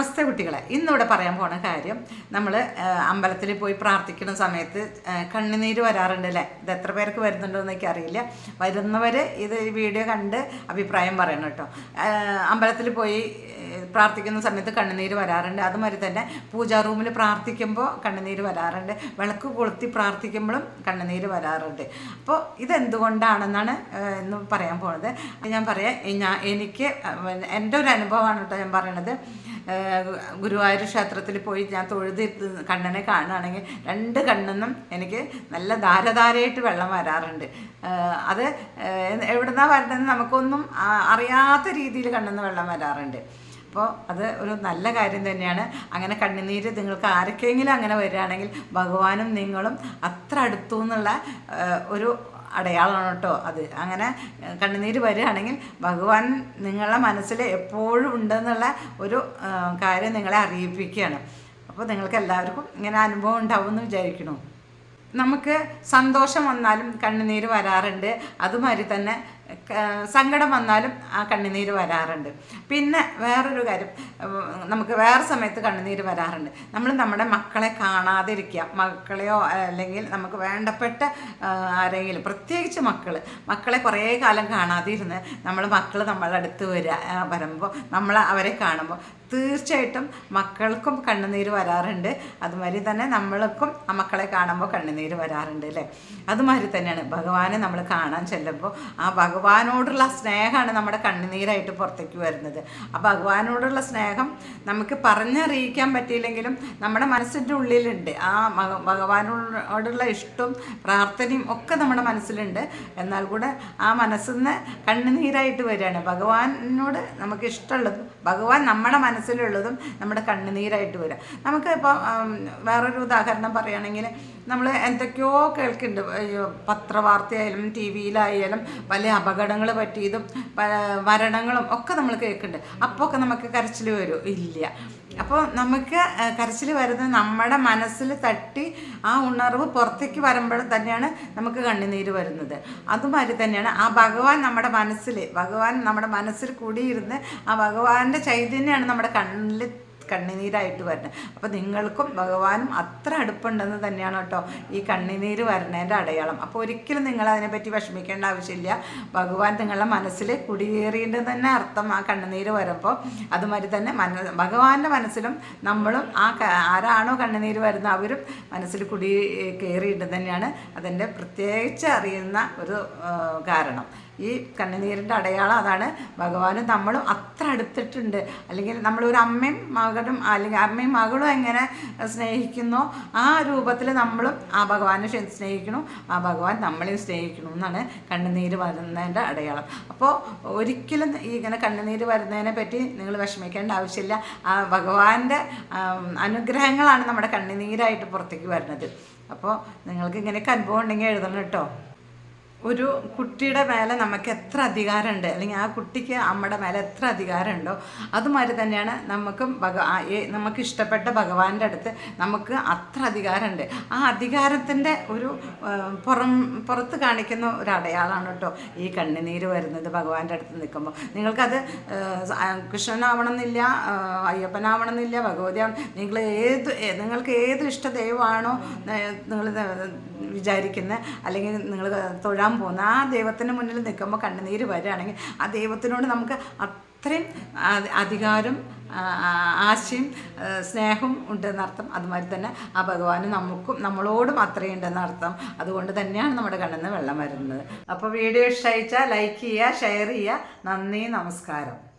നമസ്തേ കുട്ടികളെ. ഇന്നിവിടെ പറയാൻ പോണ കാര്യം നമ്മൾ അമ്പലത്തിൽ പോയി പ്രാർത്ഥിക്കുന്ന സമയത്ത് കണ്ണുനീര് വരാറുണ്ട് അല്ലേ? ഇത് എത്ര പേർക്ക് വരുന്നുണ്ടോ എന്ന് എനിക്കറിയില്ല വരുന്നവർ ഇത് വീഡിയോ കണ്ട് അഭിപ്രായം പറയണം കേട്ടോ. അമ്പലത്തിൽ പോയി പ്രാർത്ഥിക്കുന്ന സമയത്ത് കണ്ണുനീര് വരാറുണ്ട്. അതുമാതിരി തന്നെ പൂജാ റൂമിൽ പ്രാർത്ഥിക്കുമ്പോൾ കണ്ണുനീര് വരാറുണ്ട്. വിളക്ക് കൊളുത്തി പ്രാർത്ഥിക്കുമ്പോഴും കണ്ണുനീര് വരാറുണ്ട്. അപ്പോൾ ഇതെന്തുകൊണ്ടാണെന്നാണ് എന്ന് പറയാൻ പോണത്. ഞാൻ പറയാം ഞാൻ എനിക്ക് എന്റെ ഒരു അനുഭവമാണ് കേട്ടോ ഞാൻ പറയണത്. ഗുരുവായൂർ ക്ഷേത്രത്തിൽ പോയി ഞാൻ തൊഴുതി കണ്ണനെ കാണുകയാണെങ്കിൽ രണ്ട് കണ്ണെന്നും എനിക്ക് നല്ല ധാരധാരയായിട്ട് വെള്ളം വരാറുണ്ട്. അത് എവിടുന്നാ വരണമെന്ന് നമുക്കൊന്നും അറിയാത്ത രീതിയിൽ കണ്ണെന്ന് വെള്ളം വരാറുണ്ട്. അപ്പോൾ അത് ഒരു നല്ല കാര്യം തന്നെയാണ്. അങ്ങനെ കണ്ണുനീര് നിങ്ങൾക്ക് ആരൊക്കെയെങ്കിലും അങ്ങനെ വരികയാണെങ്കിൽ ഭഗവാനും നിങ്ങളും അത്ര അടുത്തു എന്നുള്ള ഒരു അടയാളമാണ് കേട്ടോ അത്. അങ്ങനെ കണ്ണുനീര് വരികയാണെങ്കിൽ ഭഗവാൻ നിങ്ങളുടെ മനസ്സിൽ എപ്പോഴും ഉണ്ടെന്നുള്ള ഒരു കാര്യം നിങ്ങളെ അറിയിപ്പിക്കുകയാണ്. അപ്പോൾ നിങ്ങൾക്ക് എല്ലാവർക്കും ഇങ്ങനെ അനുഭവം ഉണ്ടാവുമെന്ന് വിചാരിക്കണു നമുക്ക് സന്തോഷം വന്നാലും കണ്ണുനീര് വരാറുണ്ട്. അതുമാതിരി തന്നെ സങ്കടം വന്നാലും ആ കണ്ണുനീര് വരാറുണ്ട്. പിന്നെ വേറൊരു കാര്യം നമുക്ക് വേറെ സമയത്ത് കണ്ണുനീര് വരാറുണ്ട്. നമ്മൾ നമ്മുടെ മക്കളെ കാണാതിരിക്കുക മക്കളെയോ അല്ലെങ്കിൽ നമുക്ക് വേണ്ടപ്പെട്ട ആരെങ്കിലും പ്രത്യേകിച്ച് മക്കൾ മക്കളെ കുറേ കാലം കാണാതിരുന്ന് നമ്മൾ മക്കൾ നമ്മളെ അടുത്ത് വരിക ആ, വരുമ്പോൾ നമ്മൾ അവരെ കാണുമ്പോൾ തീർച്ചയായിട്ടും മക്കൾക്കും കണ്ണുനീര് വരാറുണ്ട്. അതുമാതിരി തന്നെ നമ്മൾക്കും ആ മക്കളെ കാണുമ്പോൾ കണ്ണുനീര് വരാറുണ്ട് അല്ലേ? അതുമാതിരി തന്നെയാണ്. ഭഗവാനെ നമ്മൾ കാണാൻ ചെല്ലുമ്പോൾ ആ ഭഗവാനോടുള്ള സ്നേഹമാണ് നമ്മുടെ കണ്ണുനീരായിട്ട് പുറത്തേക്ക് വരുന്നത്. ആ ഭഗവാനോടുള്ള സ്നേഹം നമുക്ക് പറഞ്ഞറിയിക്കാൻ പറ്റിയില്ലെങ്കിലും നമ്മുടെ മനസ്സിന്റെ ഉള്ളിലുണ്ട്. ആ ഭഗ- ഭഗവാനോടുള്ള ഇഷ്ടവും പ്രാർത്ഥനയും ഒക്കെ നമ്മുടെ മനസ്സിലുണ്ട്. എന്നാൽ കൂടെ ആ മനസ്സിൽ നിന്ന് കണ്ണുനീരായിട്ട് വരികയാണ്. ഭഗവാനോട് നമുക്ക് ഇഷ്ടമുള്ളതും ഭഗവാൻ നമ്മുടെ മനസ്സിലുള്ളതും നമ്മുടെ കണ്ണുനീരായിട്ട് വരിക. നമുക്ക് ഇപ്പോൾ വേറൊരു ഉദാഹരണം പറയുകയാണെങ്കിൽ നമ്മൾ എന്തൊക്കെയോ കേൾക്കുന്നുണ്ട്. പത്രവാർത്തയായാലും ടി വിയിലായാലും പല അപകടങ്ങൾ പറ്റിയതും മരണങ്ങളും ഒക്കെ നമ്മൾ കേൾക്കുന്നുണ്ട് അപ്പോൾ ഒക്കെ നമുക്ക് കരച്ചിൽ വരും. ഇല്ല. അപ്പോൾ നമുക്ക് കരച്ചിൽ വരുന്നത് നമ്മുടെ മനസ്സിൽ തട്ടി ആ ഉണർവ് പുറത്തേക്ക് വരുമ്പോൾ തന്നെയാണ് നമുക്ക് കണ്ണുനീര് വരുന്നത്. അതുമാതിരി തന്നെയാണ് ആ ഭഗവാൻ നമ്മുടെ മനസ്സിൽ ഭഗവാൻ നമ്മുടെ മനസ്സിൽ കൂടിയിരുന്ന് ആ ഭഗവാന്റെ ചൈതന്യമാണ് നമ്മുടെ കണ്ണിൽ കണ്ണുനീരായിട്ട് വരുന്നത്. അപ്പോൾ നിങ്ങൾക്കും ഭഗവാനും അത്ര അടുപ്പുണ്ടെന്ന് തന്നെയാണ് കേട്ടോ ഈ കണ്ണുനീര് വരുന്നതിന്റെ അടയാളം. അപ്പോൾ ഒരിക്കലും നിങ്ങൾ അതിനെപ്പറ്റി വിഷമിക്കേണ്ട ആവശ്യമില്ല. ഭഗവാൻ നിങ്ങളുടെ മനസ്സിൽ കുടിയേറിയിട്ട് തന്നെ അർത്ഥം ആ കണ്ണുനീര് വരുമ്പോൾ അതുമാതിരി തന്നെ മന ഭഗവാന്റെ മനസ്സിലും നമ്മളും ആ ആരാണോ കണ്ണുനീര് വരുന്ന അവരും മനസ്സിൽ കുടി കയറിയിട്ട് തന്നെയാണ് അതിന്റെ പ്രത്യേകിച്ച് അറിയുന്ന ഒരു കാരണം. ഈ കണ്ണുനീരിന്റെ അടയാളം അതാണ്. ഭഗവാനും നമ്മളും അത്ര അടുത്തിട്ടുണ്ട്. അല്ലെങ്കിൽ നമ്മളൊരു അമ്മയും മകളും അല്ലെങ്കിൽ അമ്മയും മകളും എങ്ങനെ സ്നേഹിക്കുന്നോ ആ രൂപത്തിൽ നമ്മളും ആ ഭഗവാനെ സ്നേഹിക്കണം. ആ ഭഗവാൻ നമ്മളെയും സ്നേഹിക്കണം എന്നാണ് കണ്ണുനീര് വരുന്നതിന്റെ അടയാളം. അപ്പോൾ ഒരിക്കലും ഈ ഇങ്ങനെ കണ്ണുനീര് വരുന്നതിനെ പറ്റി നിങ്ങൾ വിഷമിക്കേണ്ട ആവശ്യമില്ല. ആ ഭഗവാന്റെ അനുഗ്രഹങ്ങളാണ് നമ്മുടെ കണ്ണുനീരായിട്ട് പുറത്തേക്ക് വരുന്നത്. അപ്പോൾ നിങ്ങൾക്ക് ഇങ്ങനെയൊക്കെ അനുഭവം ഉണ്ടെങ്കിൽ എഴുതണം കേട്ടോ. ഒരു കുട്ടിയുടെ മേലെ നമുക്ക് എത്ര അധികാരമുണ്ട്? അല്ലെങ്കിൽ ആ കുട്ടിക്ക് അമ്മയുടെ മേലെ എത്ര അധികാരമുണ്ടോ? അതുമാതിരി തന്നെയാണ് നമുക്കും ഭഗ നമുക്ക് ഇഷ്ടപ്പെട്ട ഭഗവാന്റെ അടുത്ത് നമുക്ക് അത്ര അധികാരമുണ്ട്. ആ അധികാരത്തിന്റെ ഒരു പുറം പുറത്ത് കാണിക്കുന്ന ഒരു അടയാളാണ് കേട്ടോ ഈ കണ്ണുനീര് വരുന്നത് ഭഗവാന്റെ അടുത്ത് നിൽക്കുമ്പോൾ. നിങ്ങൾക്കത് കൃഷ്ണനാവണമെന്നില്ല അയ്യപ്പനാവണമെന്നില്ല ഭഗവതി നിങ്ങൾ ഏത് നിങ്ങൾക്ക് ഏത് ഇഷ്ടദൈവമാണോ നിങ്ങൾ വിചാരിക്കുന്നത് അല്ലെങ്കിൽ നിങ്ങൾ തൊഴാൻ പോകുന്ന ആ ദൈവത്തിന് മുന്നിൽ നിൽക്കുമ്പോൾ കണ്ണുനീര് വരികയാണെങ്കിൽ ആ ദൈവത്തിനോട് നമുക്ക് അത്രയും അധികാരം ആശയും ആ, സ്നേഹവും ഉണ്ടെന്നർത്ഥം അതുമാതിരി തന്നെ ആ ഭഗവാന് നമുക്കും നമ്മളോടും അത്രയും ഉണ്ടെന്നർത്ഥം അതുകൊണ്ട് തന്നെയാണ് നമ്മുടെ കണ്ണിൽ നിന്ന് വെള്ളം വരുന്നത്. അപ്പോൾ വീഡിയോ ഇഷ്ടമായിച്ചാൽ ലൈക്ക് ചെയ്യുക ഷെയർ ചെയ്യുക. നന്ദി നമസ്കാരം.